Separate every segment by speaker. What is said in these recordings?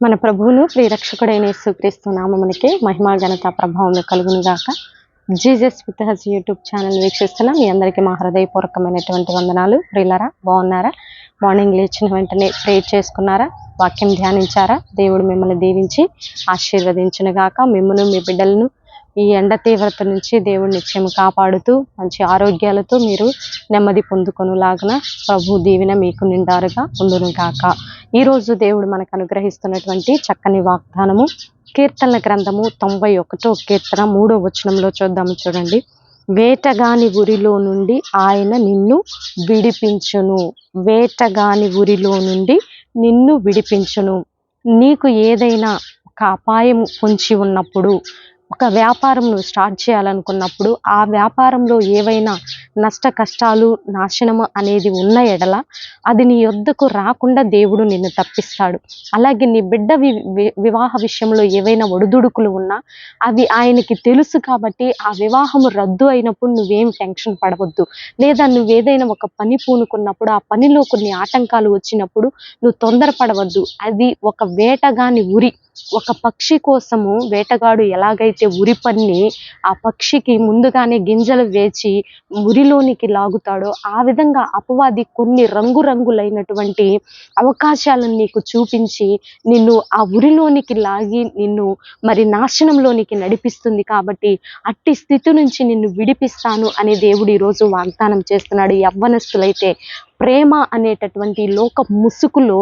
Speaker 1: మన ప్రభువును ప్రియరక్షకుడైన యేసుక్రీస్తు నామమునికి మహిమా ఘనత ప్రభావం కలుగును గాక Jesus with us YouTube channel వీక్షిస్తున్న మీ అందరికీ మా హృదయపూర్వకమైనటువంటి వందనాలు. ప్రియులరా బాగున్నారా? మార్నింగ్ లేచిన వెంటనే ప్రే చేసుకున్నారా? వాక్యం ధ్యానించారా? దేవుడు మిమ్మల్ని దీవించి ఆశీర్వదించును గాక మిమ్మల్ని మీ బిడ్డలను ఈ ఎండ తీవ్రత నుంచి దేవుడు నిత్యం కాపాడుతూ మంచి ఆరోగ్యాలతో మీరు నెమ్మది పొందుకొనులాగన ప్రభు దీవెన మీకు నిండారుగా ఉండును కాక ఈరోజు దేవుడు మనకు అనుగ్రహిస్తున్నటువంటి చక్కని వాగ్దానము కీర్తనల గ్రంథము తొంభై ఒకటో కీర్తన మూడో వచనంలో చూద్దాము చూడండి. వేటగాని ఊరిలో నుండి ఆయన నిన్ను విడిపించును. వేటగాని ఊరిలో నుండి నిన్ను విడిపించును. నీకు ఏదైనా ఒక అపాయం పొంచి ఉన్నప్పుడు ఒక వ్యాపారం నువ్వు స్టార్ట్ చేయాలనుకున్నప్పుడు ఆ వ్యాపారంలో ఏవైనా నష్ట కష్టాలు నాశనము అనేది ఉన్న ఎడల అది నీ యొద్దకు రాకుండా దేవుడు నిన్ను తప్పిస్తాడు. అలాగే నీ బిడ్డ వి వివాహ విషయంలో ఏవైనా ఒడిదుడుకులు ఉన్నా అవి ఆయనకి తెలుసు కాబట్టి ఆ వివాహము రద్దు అయినప్పుడు నువ్వేం టెన్షన్ పడవద్దు. లేదా నువ్వేదైనా ఒక పని పూనుకున్నప్పుడు ఆ పనిలో కొన్ని ఆటంకాలు వచ్చినప్పుడు నువ్వు తొందరపడవద్దు. అది ఒక వేటగాని ఉరి ఒక పక్షి కోసము వేటగాడు ఎలాగైతే ఉరి పన్ని ఆ పక్షికి ముందుగానే గింజలు వేచి ఉరిలోనికి లాగుతాడో ఆ విధంగా అపవాది కొన్ని రంగురంగులైనటువంటి అవకాశాలను నీకు చూపించి నిన్ను ఆ ఉరిలోనికి లాగి నిన్ను మరి నాశనంలోనికి నడిపిస్తుంది కాబట్టి అట్టి స్థితి నుంచి నిన్ను విడిపిస్తాను అనే దేవుడు ఈరోజు వాగ్దానం చేస్తున్నాడు. యవ్వనస్తులైతే ప్రేమ అనేటటువంటి లోక ముసుగులో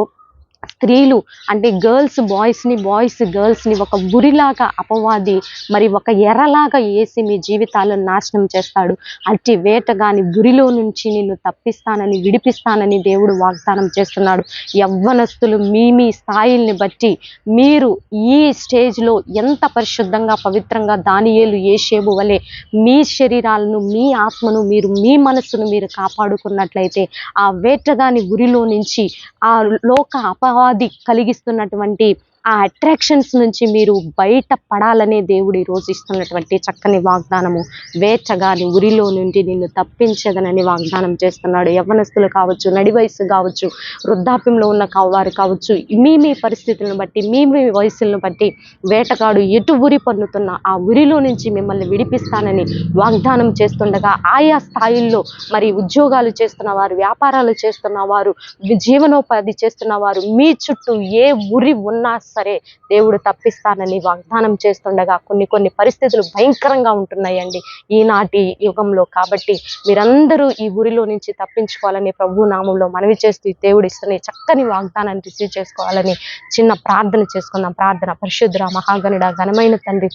Speaker 1: స్త్రీలు అంటే గర్ల్స్ బాయ్స్ని బాయ్స్ గర్ల్స్ని ఒక గురిలాగా అపవాది మరి ఒక ఎర్రలాగా వేసి మీ జీవితాలను నాశనం చేస్తాడు. అట్టి వేటగాని గురిలో నుంచి నిన్ను తప్పిస్తానని విడిపిస్తానని దేవుడు వాగ్దానం చేస్తున్నాడు. యవ్వనస్తులు మీ మీ స్థాయిల్ని బట్టి మీరు ఈ స్టేజ్లో ఎంత పరిశుద్ధంగా పవిత్రంగా దానియేలు ఏషేబు వలె మీ శరీరాలను మీ ఆత్మను మీరు మీ మనస్సును మీరు కాపాడుకున్నట్లయితే ఆ వేటగాని గురిలో నుంచి ఆ లోక ఉపాధి కలిగిస్తున్నటువంటి ఆ అట్రాక్షన్స్ నుంచి మీరు బయట పడాలనే దేవుడు ఈరోజు ఇస్తున్నటువంటి చక్కని వాగ్దానము. వేచగాని ఉరిలో నుండి నిన్ను తప్పించదనని వాగ్దానం చేస్తున్నాడు. యవ్వనస్తులు కావచ్చు నడి వయసు కావచ్చు వృద్ధాప్యంలో ఉన్న వారు కావచ్చు మీ మీ పరిస్థితులను బట్టి మీ మీ వయసులను బట్టి వేటగాడు ఎటు ఉరి పన్నుతున్న ఆ ఉరిలో నుంచి మిమ్మల్ని విడిపిస్తానని వాగ్దానం చేస్తుండగా ఆయా స్థాయిల్లో మరి ఉద్యోగాలు చేస్తున్న వారు వ్యాపారాలు చేస్తున్న వారు జీవనోపాధి చేస్తున్న వారు మీ చుట్టూ ఏ ఉరి ఉన్నా సరే దేవుడు తప్పిస్తానని వాగ్దానం చేస్తుండగా కొన్ని కొన్ని పరిస్థితులు భయంకరంగా ఉంటున్నాయండి ఈనాటి యుగంలో. కాబట్టి మీరందరూ ఈ ఊరిలో నుంచి తప్పించుకోవాలని ప్రభు నామంలో మనవి చేస్తూ దేవుడు ఇస్తున్న చక్కని వాగ్దానాన్ని రిసీవ్ చేసుకోవాలని చిన్న ప్రార్థన చేసుకుందాం. ప్రార్థన పరిశుద్ధ మహాగణుడ ఘనమైన తండ్రి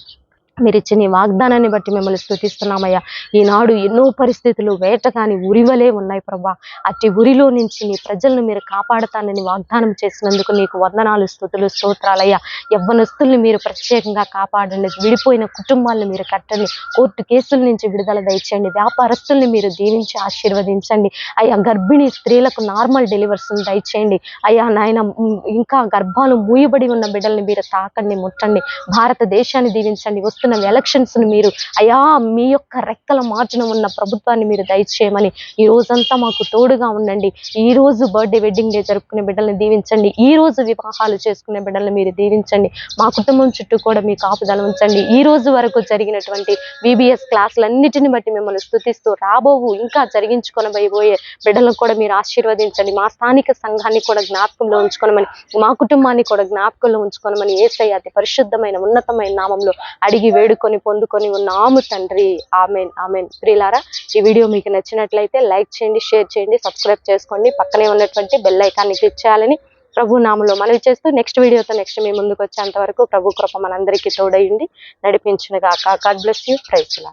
Speaker 1: మీరు ఇచ్చిన వాగ్దానాన్ని బట్టి మిమ్మల్ని స్థుతిస్తున్నామయ్యా. ఈనాడు ఎన్నో పరిస్థితులు వేటగాని ఉరివలే ఉన్నాయి ప్రభా. అట్టి ఉరిలో నుంచి నీ ప్రజలను మీరు కాపాడతానని వాగ్దానం చేసినందుకు నీకు వందనాలు స్థుతులు స్తోత్రాలయ్యా. యవ్వనస్తుల్ని మీరు ప్రత్యేకంగా కాపాడండి. విడిపోయిన కుటుంబాలను మీరు కట్టండి. కోర్టు కేసుల నుంచి విడుదల దయచేయండి. వ్యాపారస్తుల్ని మీరు దీవించి ఆశీర్వదించండి. అయ్యా గర్భిణీ స్త్రీలకు నార్మల్ డెలివర్స్ని దయచేయండి. అయ్యా నాయన ఇంకా గర్భాలు మూయబడి ఉన్న బిడ్డల్ని మీరు తాకండి ముట్టండి. భారతదేశాన్ని దీవించండి. వస్తున్న ఎలక్షన్స్ని మీరు అయ్యా మీ యొక్క రెక్కల మార్చున ఉన్న ప్రభుత్వాన్ని మీరు దయచేయమని ఈ రోజంతా మాకు తోడుగా ఉండండి. ఈ రోజు బర్త్డే వెడ్డింగ్ డే జరుపుకునే బిడ్డల్ని దీవించండి. ఈ రోజు వివాహాలు చేసుకునే బిడ్డల్ని మీరు దీవించండి. మా కుటుంబం చుట్టూ కూడా మీ కాపుదల ఉంచండి. ఈ రోజు వరకు జరిగినటువంటి విబిఎస్ క్లాసులన్నిటిని బట్టి మిమ్మల్ని స్థుతిస్తూ రాబోవు ఇంకా జరిగించుకొనబోయే బిడ్డలను కూడా మీరు ఆశీర్వదించండి. మా స్థానిక సంఘాన్ని కూడా జ్ఞాపకంలో ఉంచుకోనమని మా కుటుంబాన్ని కూడా జ్ఞాపకంలో ఉంచుకోనమని ఏసై అతి పరిశుద్ధమైన ఉన్నతమైన నామంలో అడిగి వేడుకొని పొందుకొని ఉన్నాము తండ్రి. Amen amen. ప్రియులారా ఈ వీడియో మీకు నచ్చినట్లయితే లైక్ చేయండి షేర్ చేయండి సబ్స్క్రైబ్ చేసుకోండి. పక్కనే ఉన్నటువంటి బెల్ ఐకాన్ని క్లిక్ చేయాలని ప్రభు నామంలో మనవి చేస్తూ నెక్స్ట్ వీడియోతో నెక్స్ట్ మీ ముందుకు వచ్చేంత వరకు ప్రభు కృప మనందరికీ తోడయింది నడిపించునుగాక. God bless you. ప్రైజ్లా